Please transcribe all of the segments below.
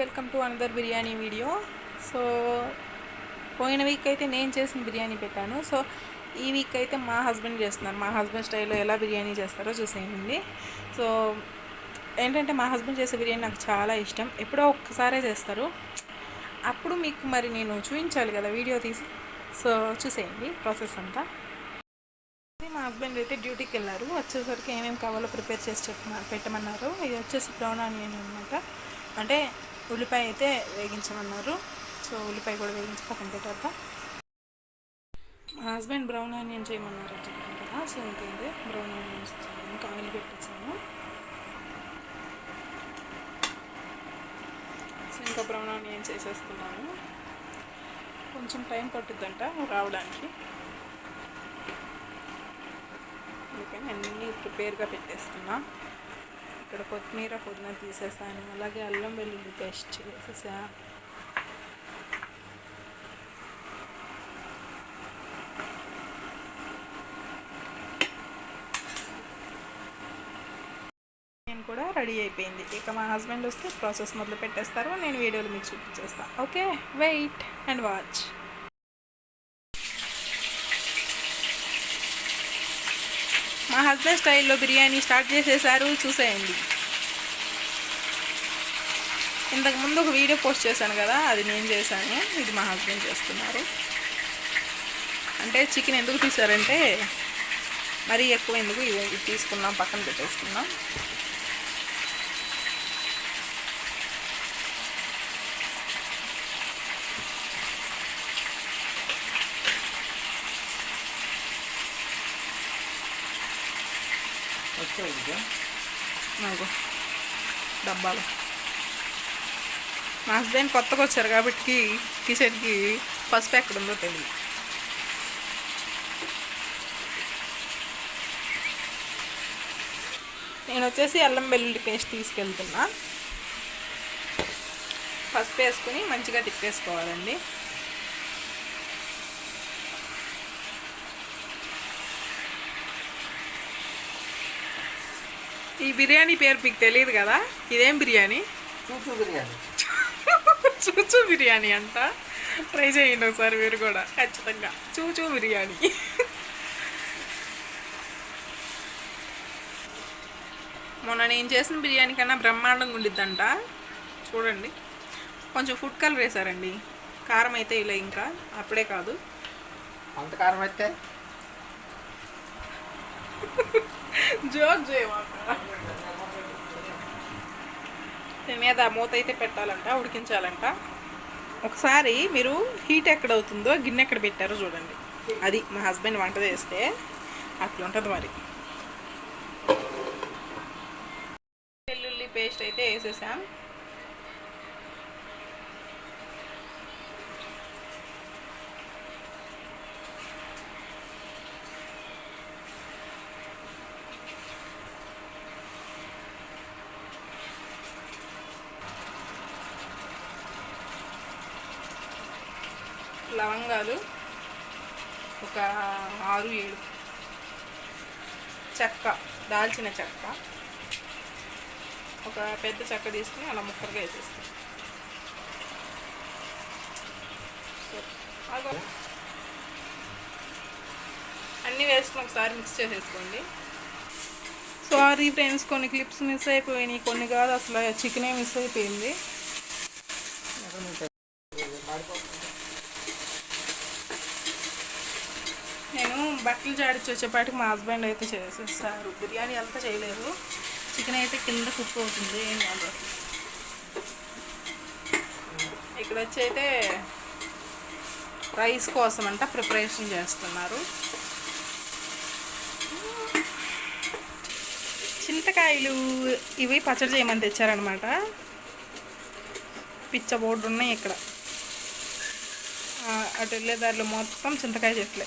Welcome to another biryani video so పోయిన week అయితే నేను చేసిన బిర్యానీ పెట్టాను. సో ఈ వీక్ అయితే మా హస్బెండ్ చేస్తున్నారు. మా హస్బెండ్ స్టైల్లో ఎలా బిర్యానీ చేస్తారో చూసేయండి. సో ఏంటంటే మా హస్బెండ్ చేసే బిర్యానీ నాకు చాలా ఇష్టం. ఎప్పుడో ఒక్కసారే చేస్తారు. అప్పుడు మీకు మరి నేను చూపించాలి కదా వీడియో తీసి. సో చూసేయండి ప్రాసెస్ అంతా. మా హస్బెండ్ అయితే డ్యూటీకి వెళ్ళారు. వచ్చేసరికి ఏమేమి కావాలో ప్రిపేర్ చేసి చెప్ప పెట్టమన్నారు. ఇది వచ్చేసి బ్రౌన్ ఆనియన్ అనమాట అంటే ఉల్లిపాయ అయితే వేగించమన్నారు. సో ఉల్లిపాయ కూడా వేగించి పక్కన మా హస్బెండ్ బ్రౌన్ ఆనియన్ చేయమన్నారు అని చెప్పాను కదా. సో ఇంకేంది? బ్రౌన్ ఆనియన్స్ ఇంకా ఆయిల్ పెట్టించాను సో ఇంకా బ్రౌన్ ఆనియన్ చేసేస్తున్నాము కొంచెం టైం పట్టుద్దంట రావడానికి. అందుకని అన్నీ ప్రిపేర్గా పెట్టేస్తున్నా. ఇక్కడ కొత్తిమీర పుదీనా తీసేసాను. అలాగే అల్లం వెల్లుల్లి పేస్ట్ చేసేసా. నేను కూడా రెడీ అయిపోయింది. ఇక మా హస్బెండ్ వస్తే ప్రాసెస్ మొదలు పెట్టేస్తారు. నేను వీడియోలు మీకు చూపించేస్తాను ఓకే? వెయిట్ అండ్ వాచ్ మా హస్బెండ్ స్టైల్లో బిర్యానీ స్టార్ట్ చేసేసారు చూసేయండి. ఇంతకు ముందు ఒక వీడియో పోస్ట్ చేశాను కదా అది నేను చేశాను ఇది మా హస్బెండ్ చేస్తున్నారు. అంటే చికెన్ ఎందుకు తీసారంటే మరీ ఎక్కువ ఎందుకు ఇది తీసుకున్నాం పక్కన పెట్టేసుకున్నాం. నాకు డబ్బాలు మా హస్బెండ్ కొత్తగా వచ్చారు కాబట్టి కిచెన్కి పసుపు ఎక్కడ ఉందో తెలియదు నేను వచ్చేసి అల్లం వెల్లుల్లి పేస్ట్ తీసుకెళ్తున్నా. పసుపు వేసుకుని మంచిగా తిప్పేసుకోవాలండి. ఈ బిర్యానీ పేరు మీకు తెలియదు కదా? ఇదేం బిర్యానీ? చూచు బిర్యానీ. చూచూ బిర్యానీ అంట. ట్రై చేయండి ఒకసారి మీరు కూడా. ఖచ్చితంగా. చూచూ బిర్యానీ. మొన్న నేను చేసిన బిర్యానీ కన్నా బ్రహ్మాండంగా ఉండిద్దంట. చూడండి. కొంచెం ఫుడ్ కలర్ వేసారండి కారం అయితే ఇలా ఇంకా. అప్పుడే కాదు. అంత కారం అయితే జోక్ చేయమాట దీని మీద మూత అయితే పెట్టాలంట ఉడికించాలంట. ఒకసారి మీరు హీట్ ఎక్కడ అవుతుందో గిన్నె ఎక్కడ పెట్టారో చూడండి. అది మా హస్బెండ్ వంట చేస్తే అట్లా ఉంటుంది మరి. వెల్లుల్లి పేస్ట్ అయితే వేసేసాం. లవంగాలు ఒక ఆరు ఏడు. చెక్క దాల్చిన చెక్క. ఒక పెద్ద చెక్క తీసుకుని అలా ముక్కలుగా వేసేస్తాం. అన్నీ వేసుకుని ఒకసారి మిక్స్ చేసేసుకోండి. సారీ ఫ్రెండ్స్ కొన్ని క్లిప్స్ మిస్ అయిపోయినాయి కొన్ని కాదు అసలు చికెనే మిస్ అయిపోయింది నేను బట్టలు జాడిచ్చి వచ్చేపాటికి మా హస్బెండ్ అయితే చేసేస్తారు. బిర్యానీ అంతా చేయలేదు. చికెన్ అయితే కింద కుక్ అవుతుంది. ఏం కాదు. ఇక్కడ వచ్చి అయితే రైస్ కోసం అంట ప్రిపరేషన్ చేస్తున్నారు. చింతకాయలు ఇవి పచ్చడి చేయమని తెచ్చారనమాట పిచ్చ బోర్డు ఉన్నాయి ఇక్కడ. అటు వెళ్ళే దారిలో మొత్తం చింతకాయ చెట్లే.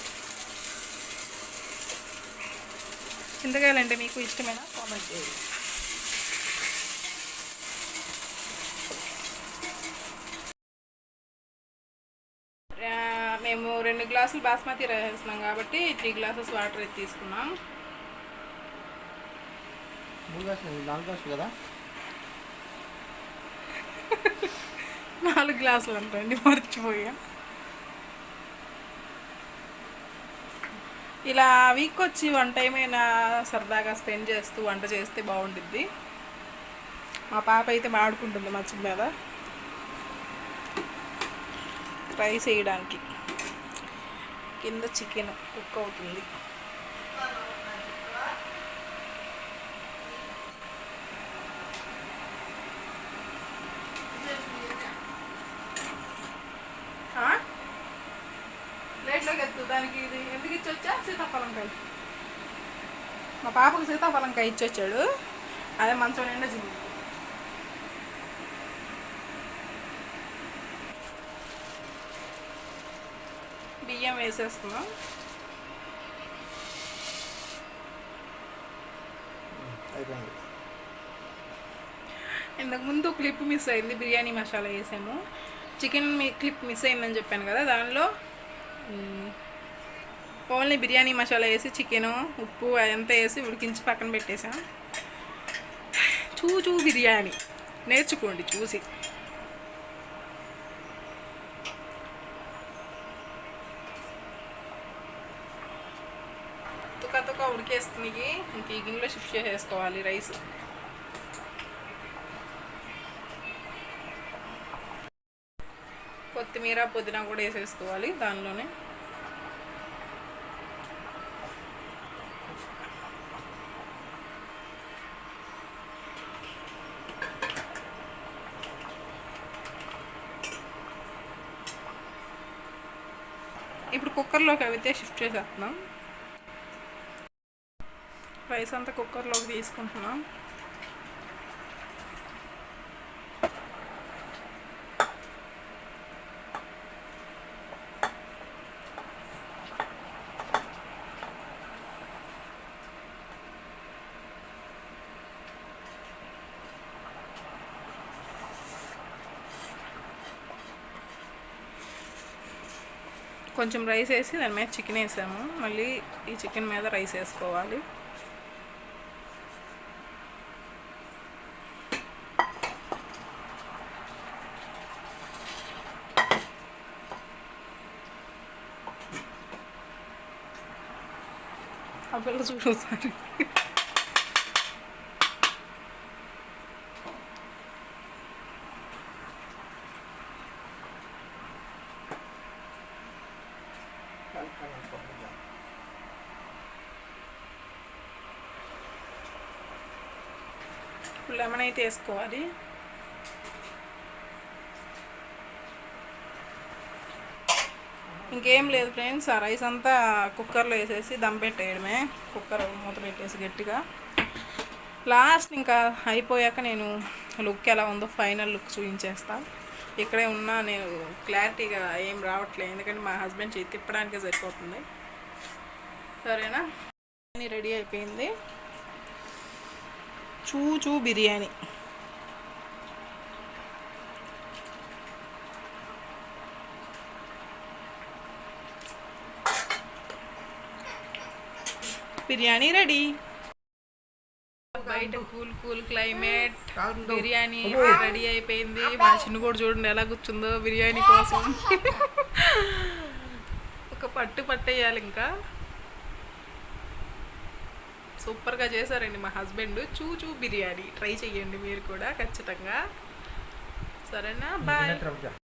చింతకాయలు అంటే మీకు ఇష్టమేనా? కామెంట్ చేయండి. మేము రెండు గ్లాసులు బాస్మతి రైస్ వేస్తున్నాం కాబట్టి త్రీ గ్లాసెస్ వాటర్ అయితే తీసుకున్నాం. కదా? నాలుగు గ్లాసులు అంటండి మర్చిపోయా. ఇలా వీక్ వచ్చి వన్ టైం అయినా సరదాగా స్పెండ్ చేస్తూ వంట చేస్తే బాగుంటుంది మా పాప అయితే మాడుకుంటుంది మంచం మీద. ఫ్రై చేయడానికి. కింద చికెన్ కుక్ అవుతుంది ఆ? ప్లేట్లోకి ఎత్తు దానికి ఇది ఎందుకు ఇచ్చొచ్చా సీతాఫలంకాయ మా పాపకు సీతాఫలంకాయ ఇచ్చొచ్చాడు అదే మంచం నిండా జిమ్మి బియ్యం వేసేస్తున్నాం. అయిపోయింది. ఇంతకు ముందు క్లిప్ మిస్ అయింది బిర్యానీ మసాలా వేసాము. చికెన్ మీ క్లిప్ మిస్ అయిందని చెప్పాను కదా దానిలో? ఓన్లీ బిర్యానీ మసాలా వేసి చికెను ఉప్పు అదంతా వేసి ఉడికించి పక్కన పెట్టేసాం. చూచూ బిర్యానీ. నేర్చుకోండి చూసి. తుక తుక ఉడికేస్తుంది. ఇంక ఈ గిన్నెలో షిఫ్ట్ చేసేసుకోవాలి రైస్. కొత్తిమీర పుదీనా కూడా వేసేసుకోవాలి దానిలోనే. ఇప్పుడు కుక్కర్లోకి అయితే షిఫ్ట్ చేసేస్తున్నాం. రైస్ అంతా కుక్కర్లోకి తీసుకుంటున్నాం. కొంచెం రైస్ వేసి దాని మీద చికెన్ వేసాము. మళ్ళీ ఈ చికెన్ మీద రైస్ వేసుకోవాలి. ఆ చూడు సారీ ఇప్పుడు లెమన్ అయితే వేసుకోవాలి. ఇంకేం లేదు ఫ్రెండ్స్ ఆ రైస్ అంతా కుక్కర్లో వేసేసి దమ్ పెట్టేయడమే. కుక్కర్ మూత పెట్టేసి గట్టిగా. లాస్ట్ ఇంకా అయిపోయాక నేను లుక్ ఎలా ఉందో ఫైనల్ లుక్ చూపించేస్తాను ఇక్కడే ఉన్నా నేను క్లారిటీగా ఏం రావట్లేదు ఎందుకంటే మా హస్బెండ్ చేతి తిప్పడానికే సరిపోతుంది. సరేనా? రెడీ అయిపోయింది. చూచూ బిర్యానీ. బిర్యానీ రెడీ. బయట cool cool climate biryani ready అయిపోయింది. మా చిన్న కూడా చూడండి ఎలా కూర్చుందో బిర్యానీ కోసం. ఒక పట్టు పట్టేయాలి ఇంకా. సూపర్గా చేశారండి మా హస్బెండ్. చూచూ బిర్యానీ. ట్రై చేయండి మీరు కూడా ఖచ్చితంగా. సరేనా? బాయ్.